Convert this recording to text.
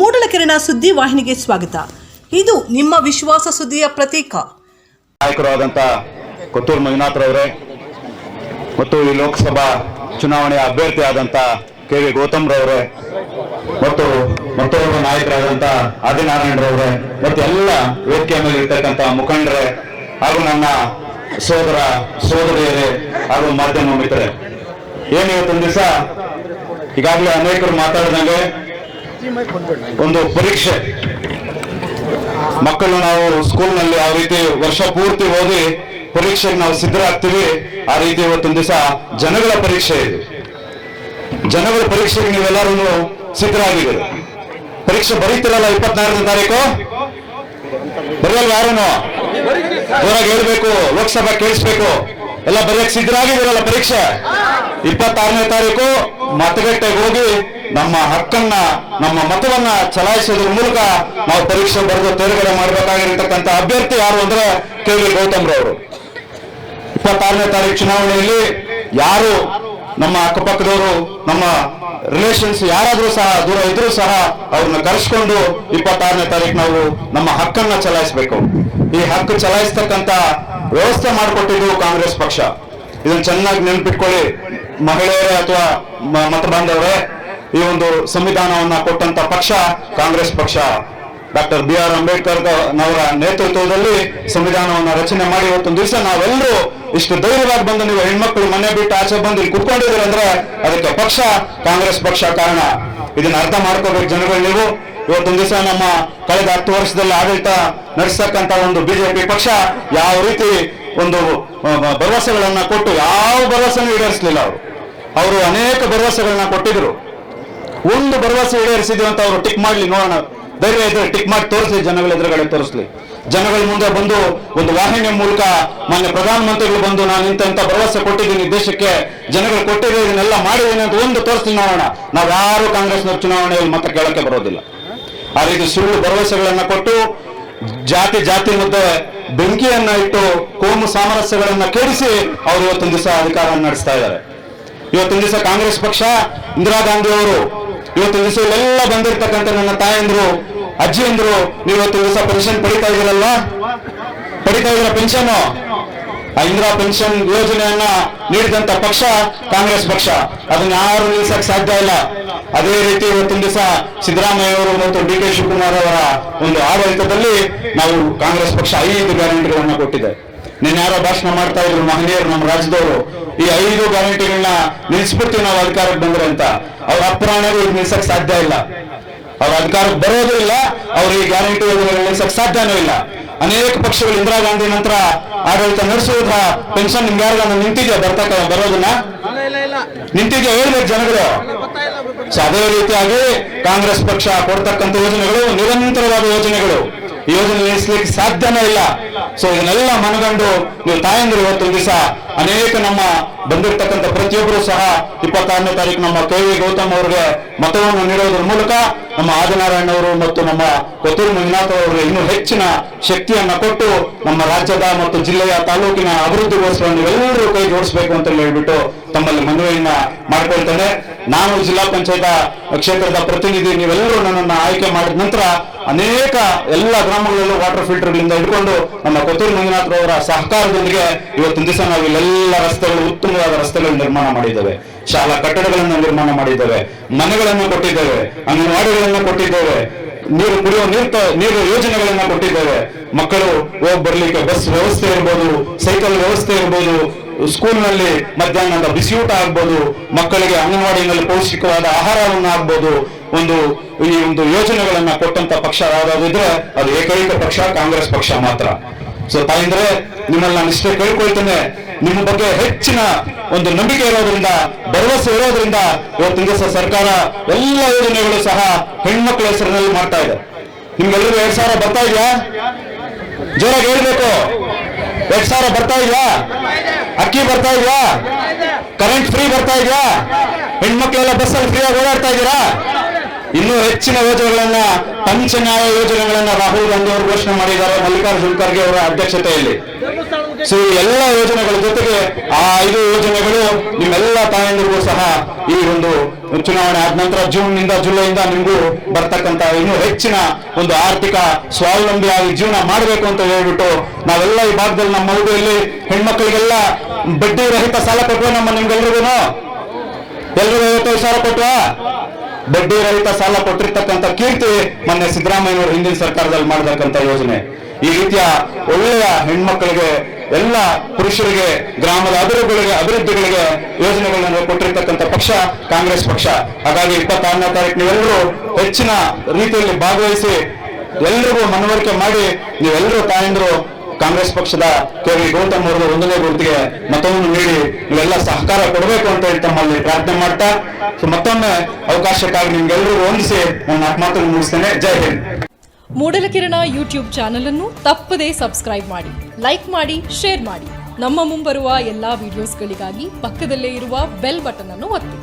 ಮೂಡಲಕೆರೆನ ಸುದ್ದಿ ವಾಹಿನಿಗೆ ಸ್ವಾಗತ. ಇದು ನಿಮ್ಮ ವಿಶ್ವಾಸ ಸುದ್ದಿಯ ಪ್ರತೀಕ. ನಾಯಕರಾದಂಥ ಕೊತ್ತೂರು ಮಂಜುನಾಥ್ರವರೇ ಮತ್ತು ಈ ಲೋಕಸಭಾ ಚುನಾವಣೆಯ ಅಭ್ಯರ್ಥಿ ಆದಂಥ ಕೆ ವಿ ಗೌತಮ್ರವರೇ ಮತ್ತು ಮತ್ತೊಬ್ಬ ನಾಯಕರಾದಂಥ ಆದಿನಾರಾಯಣರವರೇ ಮತ್ತು ಎಲ್ಲ ವೇದಿಕೆಯ ಮೇಲೆ ಇರ್ತಕ್ಕಂಥ ಮುಖಂಡರೇ ಹಾಗೂ ನನ್ನ ಸೋದರ ಸೋದರಿಯರೇ ಹಾಗೂ ಮಾಧ್ಯಮ ಮಿತ್ರರೇ. ಏನು ಇವತ್ತೊಂದು ದಿವಸ? ಈಗಾಗಲೇ ಅನೇಕರು ಮಾತಾಡಿದಂಗೆ ಒಂದು ಪರೀಕ್ಷೆ. ಮಕ್ಕಳು ನಾವು ಸ್ಕೂಲ್ನಲ್ಲಿ ಆ ರೀತಿ ವರ್ಷ ಪೂರ್ತಿ ಓದಿ ಪರೀಕ್ಷೆಗೆ ನಾವು ಸಿದ್ಧರಾಗ್ತೀವಿ. ಆ ರೀತಿ ಇವತ್ತೊಂದು ದಿವಸ ಜನಗಳ ಪರೀಕ್ಷೆ ಇದೆ. ಜನಗಳ ಪರೀಕ್ಷೆಗೆ ನೀವೆಲ್ಲರೂ ಸಿದ್ಧರಾಗಿದ್ದೀರಿ. ಪರೀಕ್ಷೆ ಬರೀತಿರಲ್ಲ ಇಪ್ಪತ್ನಾಲ್ಕನೇ ತಾರೀಕು? ಬರೆಯಲ್ಲ ಯಾರನ್ನು ಜೋರಾಗಿ ಹೇಳ್ಬೇಕು, ಲೋಕಸಭಾ ಕೇಳಿಸ್ಬೇಕು. ಎಲ್ಲ ಬರೆಯಕ್ಕೆ ಸಿದ್ಧರಾಗಿದ್ದೀರಲ್ಲ ಪರೀಕ್ಷೆ? ಇಪ್ಪತ್ತಾರನೇ ತಾರೀಕು, ಮತಗಟ್ಟೆಗೆ ಹೋಗಿ ನಮ್ಮ ಹಕ್ಕನ್ನ, ನಮ್ಮ ಮತವನ್ನ ಚಲಾಯಿಸೋದ್ರ ಮೂಲಕ ನಾವು ಪರೀಕ್ಷೆ ಬರೆದು ತೇರ್ಗಡೆ ಮಾಡಬೇಕಾಗಿರ್ತಕ್ಕಂಥ ಅಭ್ಯರ್ಥಿ ಯಾರು ಅಂದ್ರೆ ಕೆ ವಿ ಗೌತಮ್ರವರು ಇಪ್ಪತ್ತಾರನೇ ತಾರೀಕು ಚುನಾವಣೆಯಲ್ಲಿ ಯಾರು ನಮ್ಮ ಅಕ್ಕಪಕ್ಕದವರು, ನಮ್ಮ ರಿಲೇಷನ್ಸ್ ಯಾರಾದ್ರೂ ಸಹ, ದೂರ ಇದ್ರೂ ಸಹ ಅವ್ರನ್ನ ಕರೆಸ್ಕೊಂಡು ಇಪ್ಪತ್ತಾರನೇ ತಾರೀಕು ನಾವು ನಮ್ಮ ಹಕ್ಕನ್ನ ಚಲಾಯಿಸಬೇಕು. ಈ ಹಕ್ಕು ಚಲಾಯಿಸ್ತಕ್ಕಂತ ವ್ಯವಸ್ಥೆ ಮಾಡಿಕೊಟ್ಟಿದ್ದು ಕಾಂಗ್ರೆಸ್ ಪಕ್ಷ. ಇದನ್ನ ಚೆನ್ನಾಗಿ ನೆನ್ಪಿಟ್ಕೊಳ್ಳಿ. ಮಹಿಳೆಯರೇ ಅಥವಾ ಮತ ಬಾಂಧವರೇ ಈ ಒಂದು ಸಂವಿಧಾನವನ್ನ ಕೊಟ್ಟಂತ ಪಕ್ಷ ಕಾಂಗ್ರೆಸ್ ಪಕ್ಷ. ಡಾಕ್ಟರ್ ಬಿ ಆರ್ ಅಂಬೇಡ್ಕರ್ ಅವರ ನೇತೃತ್ವದಲ್ಲಿ ಸಂವಿಧಾನವನ್ನ ರಚನೆ ಮಾಡಿ ಇವತ್ತೊಂದು ದಿವಸ ನಾವೆಲ್ಲರೂ ಇಷ್ಟು ಧೈರ್ಯವಾಗಿ ಬಂದು ನೀವು ಹೆಣ್ಮಕ್ಳು ಮನೆ ಬಿಟ್ಟು ಆಚೆ ಬಂದು ಇಲ್ಲಿ ಕುತ್ಕೊಂಡಿದ್ದೀರಿ ಅಂದ್ರೆ ಅದಕ್ಕೆ ಪಕ್ಷ, ಕಾಂಗ್ರೆಸ್ ಪಕ್ಷ ಕಾರಣ. ಇದನ್ನ ಅರ್ಥ ಮಾಡ್ಕೋಬೇಕು ಜನಗಳು ನೀವು. ಇವತ್ತೊಂದು ದಿವಸ ನಮ್ಮ ಕಳೆದ ಹತ್ತು ವರ್ಷದಲ್ಲಿ ಆಡಳಿತ ನಡೆಸತಕ್ಕಂತ ಒಂದು ಬಿಜೆಪಿ ಪಕ್ಷ ಯಾವ ರೀತಿ ಒಂದು ಭರವಸೆಗಳನ್ನ ಕೊಟ್ಟು ಯಾವ ಭರವಸೆನೂ ಈಡೇರಿಸಲಿಲ್ಲ ಅವರು. ಅವರು ಅನೇಕ ಭರವಸೆಗಳನ್ನ ಕೊಟ್ಟಿದ್ರು. ಒಂದು ಭರವಸೆ ಈಡೇರಿಸಿದ್ವಿ ಅಂತ ಅವರು ಟಿಕ್ ಮಾಡ್ಲಿ ನೋಡೋಣ. ಧೈರ್ಯ ಇದ್ರೆ ಟಿಕ್ ಮಾಡಿ ತೋರಿಸ್ಲಿ, ಜನಗಳ ಎದುರುಗಡೆ ತೋರಿಸ್ಲಿ. ಜನಗಳ ಮುಂದೆ ಬಂದು ಒಂದು ವಾಹಿನಿಯ ಮೂಲಕ ಮಾನ್ಯ ಪ್ರಧಾನಮಂತ್ರಿಗಳು ಬಂದು ನಾನು ಇಂತ ಭರವಸೆ ಕೊಟ್ಟಿದ್ದೀನಿ ದೇಶಕ್ಕೆ, ಜನಗಳು ಕೊಟ್ಟಿದ್ದೀನಿ ಇದನ್ನೆಲ್ಲ ಮಾಡಿದ್ದೀನಿ ಅಂತ ಒಂದು ತೋರಿಸ್ಲಿ ನೋಡೋಣ. ನಾವು ಯಾರು ಕಾಂಗ್ರೆಸ್ನವ್ರ ಚುನಾವಣೆಯಲ್ಲಿ ಮತ ಕೇಳಕ್ಕೆ ಬರೋದಿಲ್ಲ. ಆ ರೀತಿ ಸುಳ್ಳು ಭರವಸೆಗಳನ್ನ ಕೊಟ್ಟು, ಜಾತಿ ಜಾತಿ ಮುದ್ದೆ ಬೆಂಕಿಯನ್ನ ಇಟ್ಟು ಕೋಮು ಸಾಮರಸ್ಯಗಳನ್ನ ಕೆಡಿಸಿ ಅವರು ಇವತ್ತೊಂದು ದಿವಸ ಅಧಿಕಾರವನ್ನು ನಡೆಸ್ತಾ ಇದ್ದಾರೆ. ಇವತ್ತೊಂದು ದಿವಸ ಕಾಂಗ್ರೆಸ್ ಪಕ್ಷ, ಇಂದಿರಾ ಗಾಂಧಿ ಅವರು ಇವತ್ತಿನ ದಿವಸ ಇಲ್ಲೆಲ್ಲ ಬಂದಿರ್ತಕ್ಕಂಥ ನನ್ನ ತಾಯಂದ್ರು, ಅಜ್ಜಿಯಂದ್ರು, ನೀವು ಇವತ್ತು ದಿವಸ ಪೆನ್ಷನ್ ಪಡಿತಾ ಇದ್ದೀರಲ್ಲ? ಪಡಿತಾ ಇದ್ರ ಪೆನ್ಷನ್ ಆ ಇಂದಿರಾ ಪೆನ್ಷನ್ ಯೋಜನೆಯನ್ನ ನೀಡಿದಂತ ಪಕ್ಷ ಕಾಂಗ್ರೆಸ್ ಪಕ್ಷ. ಅದನ್ನ ಯಾರು ನಿಲ್ಲಿಸಕ್ ಸಾಧ್ಯ ಇಲ್ಲ. ಅದೇ ರೀತಿ ಇವತ್ತಿನ ದಿವಸ ಸಿದ್ದರಾಮಯ್ಯ ಅವರು ಮತ್ತು ಡಿ ಕೆ ಶಿವಕುಮಾರ್ ಅವರ ಒಂದು ಆಡಳಿತದಲ್ಲಿ ನಾವು ಕಾಂಗ್ರೆಸ್ ಪಕ್ಷ ಐದು ಗ್ಯಾರಂಟಿಗಳನ್ನ ಕೊಟ್ಟಿದೆ. ನೀನ್ ಯಾರೋ ಭಾಷಣ ಮಾಡ್ತಾ ಇದ್ರು ಮಹನೀಯರು ನಮ್ಮ ರಾಜ್ಯದವರು. ಈ ಐದು ಗ್ಯಾರಂಟಿಗಳನ್ನ ನಿಲ್ಲಿಸ್ಬಿಡ್ತೀವಿ ನಾವು ಅಧಿಕಾರಕ್ಕೆ ಬಂದ್ರೆ ಅಂತ. ಅವ್ರ ಅಪ್ರಾಣಗಳು ಇದು ನಿಲ್ಸಕ್ ಸಾಧ್ಯ ಇಲ್ಲ. ಅವ್ರ ಅಧಿಕಾರಕ್ಕೆ ಬರೋದು ಇಲ್ಲ, ಅವ್ರ ಈ ಗ್ಯಾರಂಟಿ ನಿಲ್ಸಕ್ ಸಾಧ್ಯನೂ ಇಲ್ಲ. ಅನೇಕ ಪಕ್ಷಗಳು ಇಂದಿರಾ ಗಾಂಧಿ ನಂತರ ಆಡಳಿತ ನಡೆಸುವುದ್ರ ಪೆನ್ಷನ್ ನಿಮ್ಗೆ ಯಾರಿಗಾನ ನಿಂತಿದ್ಯಾ? ಬರ್ತಕ್ಕ ಬರೋದನ್ನ? ನಿಂತಿದ್ಯಾ? ಹೇಳ್ಬೇಕು ಜನಗಳು. ಸೊ ಅದೇ ರೀತಿಯಾಗಿ ಕಾಂಗ್ರೆಸ್ ಪಕ್ಷ ಕೊಡ್ತಕ್ಕಂಥ ಯೋಜನೆಗಳು ನಿರಂತರವಾದ ಯೋಜನೆಗಳು. ಯೋಜನೆ ನಡೆಸಲಿಕ್ಕೆ ಸಾಧ್ಯನೇ ಇಲ್ಲ. ಸೊ ಇದನ್ನೆಲ್ಲ ಮನಗಂಡು ನೀವು ತಾಯಂದಿರು ಇವತ್ತೊಂದು ದಿವಸ ಅನೇಕ ನಮ್ಮ ಬಂದಿರತಕ್ಕಂಥ ಪ್ರತಿಯೊಬ್ಬರು ಸಹ ಇಪ್ಪತ್ತಾರನೇ ತಾರೀಕು ನಮ್ಮ ಕೆ ವಿ ಗೌತಮ್ ಅವರಿಗೆ ಮತವನ್ನು ನೀಡೋದ್ರ ಮೂಲಕ ನಮ್ಮ ಆದಿನಾರಾಯಣ ಅವರು ಮತ್ತು ನಮ್ಮ ಕೊತ್ತೂರು ಮಂಜುನಾಥ್ ಅವರಿಗೆ ಇನ್ನೂ ಹೆಚ್ಚಿನ ಶಕ್ತಿಯನ್ನ ಕೊಟ್ಟು ನಮ್ಮ ರಾಜ್ಯದ ಮತ್ತು ಜಿಲ್ಲೆಯ ತಾಲೂಕಿನ ಅಭಿವೃದ್ಧಿಗೋಸ್ಕರ ನೀವೆಲ್ಲರೂ ಕೈ ಜೋಡಿಸಬೇಕು ಅಂತ ಹೇಳ್ಬಿಟ್ಟು ತಮ್ಮಲ್ಲಿ ಮನವಿಯನ್ನ ಮಾಡ್ಕೊಳ್ತೇನೆ. ನಾನು ಜಿಲ್ಲಾ ಪಂಚಾಯತ್ ಕ್ಷೇತ್ರದ ಪ್ರತಿನಿಧಿ, ನೀವೆಲ್ಲರೂ ನನ್ನನ್ನು ಆಯ್ಕೆ ಮಾಡಿದ ನಂತರ ಅನೇಕ ಎಲ್ಲ ಗ್ರಾಮಗಳಲ್ಲೂ ವಾಟರ್ ಫಿಲ್ಟರ್ಗಳಿಂದ ಹಿಡ್ಕೊಂಡು ನಮ್ಮ ಕೊತ್ತೂರು ಮಂಜುನಾಥ್ ಅವರ ಸಹಕಾರದೊಂದಿಗೆ ಇವತ್ತಿನ ದಿವಸ ನಾವು ಇಲ್ಲೆಲ್ಲ ರಸ್ತೆಗಳು, ಉತ್ತಮವಾದ ರಸ್ತೆಗಳು ನಿರ್ಮಾಣ ಮಾಡಿದ್ದೇವೆ. ಶಾಲಾ ಕಟ್ಟಡಗಳನ್ನು ನಿರ್ಮಾಣ ಮಾಡಿದ್ದೇವೆ. ಮನೆಗಳನ್ನು ಕೊಟ್ಟಿದ್ದೇವೆ. ಅಂಗನವಾಡಿಗಳನ್ನು ಕೊಟ್ಟಿದ್ದೇವೆ. ನೀರು ಕುಡಿಯುವ ನೀರು ನೀರು ಯೋಜನೆಗಳನ್ನ ಕೊಟ್ಟಿದ್ದೇವೆ. ಮಕ್ಕಳು ಹೋಗಿ ಬರ್ಲಿಕ್ಕೆ ಬಸ್ ವ್ಯವಸ್ಥೆ ಇರ್ಬೋದು, ಸೈಕಲ್ ವ್ಯವಸ್ಥೆ ಇರ್ಬೋದು ಸ್ಕೂಲ್ನಲ್ಲಿ ಮಧ್ಯಾಹ್ನದ ಬಿಸಿಯೂಟ ಆಗ್ಬೋದು, ಮಕ್ಕಳಿಗೆ ಅಂಗನವಾಡಿನಲ್ಲಿ ಪೌಷ್ಟಿಕವಾದ ಆಹಾರವನ್ನು ಆಗ್ಬೋದು ಒಂದು ಈ ಒಂದು ಯೋಜನೆಗಳನ್ನ ಕೊಟ್ಟಂತ ಪಕ್ಷ ಯಾವ್ದಾದ್ರೆ ಅದು ಏಕೈಕ ಪಕ್ಷ, ಕಾಂಗ್ರೆಸ್ ಪಕ್ಷ ಮಾತ್ರ. ಸೊ ತಾಯಿಂದ್ರೆ, ನಿಮ್ಮಲ್ಲಿ ನಾನು ಇಷ್ಟೇ ಕೇಳ್ಕೊಳ್ತೇನೆ, ನಿಮ್ಮ ಬಗ್ಗೆ ಹೆಚ್ಚಿನ ಒಂದು ನಂಬಿಕೆ ಇರೋದ್ರಿಂದ, ಭರವಸೆ ಇರೋದ್ರಿಂದ ಇವತ್ತಿನ ದಿವಸ ಸರ್ಕಾರ ಎಲ್ಲ ಯೋಜನೆಗಳು ಸಹ ಹೆಣ್ಮಕ್ಳ ಹೆಸರಿನಲ್ಲಿ ಮಾಡ್ತಾ ಇದೆ. ನಿಮ್ಗೆಲ್ಲರಿಗೂ ಎರಡ್ ಸಾವಿರ ಬರ್ತಾ ಇದೆಯಾ? ಜೋರಾಗಿ ಹೇಳ್ಬೇಕು. ಎರಡ್ ಸಾವಿರ ಬರ್ತಾ ಇದೆಯಾ? ಅಕ್ಕಿ ಬರ್ತಾ ಇದೆಯಾ? ಕರೆಂಟ್ ಫ್ರೀ ಬರ್ತಾ ಇದೆಯಾ? ಹೆಣ್ಮಕ್ಳೆಲ್ಲ ಬಸ್ಸಲ್ಲಿ ಫ್ರೀಯಾಗಿ ಓಡಾಡ್ತಾ ಇದ್ದೀರಾ? ಇನ್ನೂ ಹೆಚ್ಚಿನ ಯೋಜನೆಗಳನ್ನ ಪಂಚ ನ್ಯಾಯ ಯೋಜನೆಗಳನ್ನ ರಾಹುಲ್ ಗಾಂಧಿ ಅವರು ಘೋಷಣೆ ಮಾಡಿದ್ದಾರೆ ಮಲ್ಲಿಕಾರ್ಜುನ್ ಖರ್ಗೆ ಅವರ ಅಧ್ಯಕ್ಷತೆಯಲ್ಲಿ. ಸೊ ಎಲ್ಲ ಯೋಜನೆಗಳ ಜೊತೆಗೆ ಆ ಐದು ಯೋಜನೆಗಳು ನಿಮ್ಮೆಲ್ಲ ತಾಯಂದಿರಿಗೂ ಸಹ ಈ ಒಂದು ಚುನಾವಣೆ ಆದ ನಂತರ ಜೂನ್ನಿಂದ ಜುಲೈಯಿಂದ ನಿಮಗೂ ಬರ್ತಕ್ಕಂತ ಇನ್ನೂ ಹೆಚ್ಚಿನ ಒಂದು ಆರ್ಥಿಕ ಸ್ವಾವಲಂಬಿಯಾಗಿ ಜೀವನ ಮಾಡಬೇಕು ಅಂತ ಹೇಳ್ಬಿಟ್ಟು ನಾವೆಲ್ಲ ಈ ಭಾಗದಲ್ಲಿ ನಮ್ಮ ಮಗುವಲ್ಲಿ ಹೆಣ್ಮಕ್ಳಿಗೆಲ್ಲ ಬಡ್ಡಿ ರಹಿತ ಸಾಲ ಕೊಟ್ಟವ ನಮ್ಮ ನಿಮ್ಗೆಲ್ರಿಗೂ ಎಲ್ರಿಗೂ ಐವತ್ತೈದು ಸಾವಿರ ಕೊಟ್ವಾ? ಬಡ್ಡಿ ರಹಿತ ಸಾಲ ಕೊಟ್ಟಿರ್ತಕ್ಕಂಥ ಕೀರ್ತಿ ಮೊನ್ನೆ ಸಿದ್ದರಾಮಯ್ಯನವರು ಹಿಂದಿನ ಸರ್ಕಾರದಲ್ಲಿ ಮಾಡತಕ್ಕಂಥ ಯೋಜನೆ. ಈ ರೀತಿಯ ಒಳ್ಳೆಯ ಹೆಣ್ಮಕ್ಕಳಿಗೆ ಎಲ್ಲ ಪುರುಷರಿಗೆ, ಗ್ರಾಮದ ಅಭಿವೃದ್ಧಿಗಳಿಗೆ ಅಭಿವೃದ್ಧಿಗಳಿಗೆ ಯೋಜನೆಗಳನ್ನು ಕೊಟ್ಟಿರ್ತಕ್ಕಂಥ ಪಕ್ಷ, ಕಾಂಗ್ರೆಸ್ ಪಕ್ಷ. ಹಾಗಾಗಿ ಇಪ್ಪತ್ತಾರನೇ ತಾರೀಕು ನೀವೆಲ್ಲರೂ ಹೆಚ್ಚಿನ ರೀತಿಯಲ್ಲಿ ಭಾಗವಹಿಸಿ, ಎಲ್ರಿಗೂ ಮನವರಿಕೆ ಮಾಡಿ ನೀವೆಲ್ಲರೂ ತಾಯಂದ್ರು ಕಾಂಗ್ರೆಸ್ ಪಕ್ಷದ ಕೆ ವಿ ಗೌತಮ್ ಅವರ ಒಂದನೇ ಗುರುತಿಗೆ ಮತವನ್ನು ನೀಡಿ ನೀವೆಲ್ಲ ಸಹಕಾರ ಕೊಡಬೇಕು ಅಂತ ಹೇಳಿ ತಮ್ಮಲ್ಲಿ ಪ್ರಾರ್ಥನೆ ಮಾಡ್ತಾ ಮತ್ತೊಮ್ಮೆ ಅವಕಾಶಕ್ಕಾಗಿ ನಿಮ್ಗೆಲ್ಲರೂ ಹೊಂದಿಸಿ ನನ್ನ ಮಾತನ್ನು ಮುಗಿಸ್ತೇನೆ. ಜೈ ಹಿಂದ್. ಮೂಡಲಕಿರಣ ಯೂಟ್ಯೂಬ್ ಚಾನೆಲ್ ಅನ್ನು ತಪ್ಪದೇ ಸಬ್ಸ್ಕ್ರೈಬ್ ಮಾಡಿ, ಲೈಕ್ ಮಾಡಿ, ಶೇರ್ ಮಾಡಿ. ನಮ್ಮ ಮುಂಬರುವ ಎಲ್ಲಾ ವಿಡಿಯೋಸ್ಗಳಿಗಾಗಿ ಪಕ್ಕದಲ್ಲೇ ಇರುವ ಬೆಲ್ ಬಟನ್ ಅನ್ನು ಒತ್ತಿ.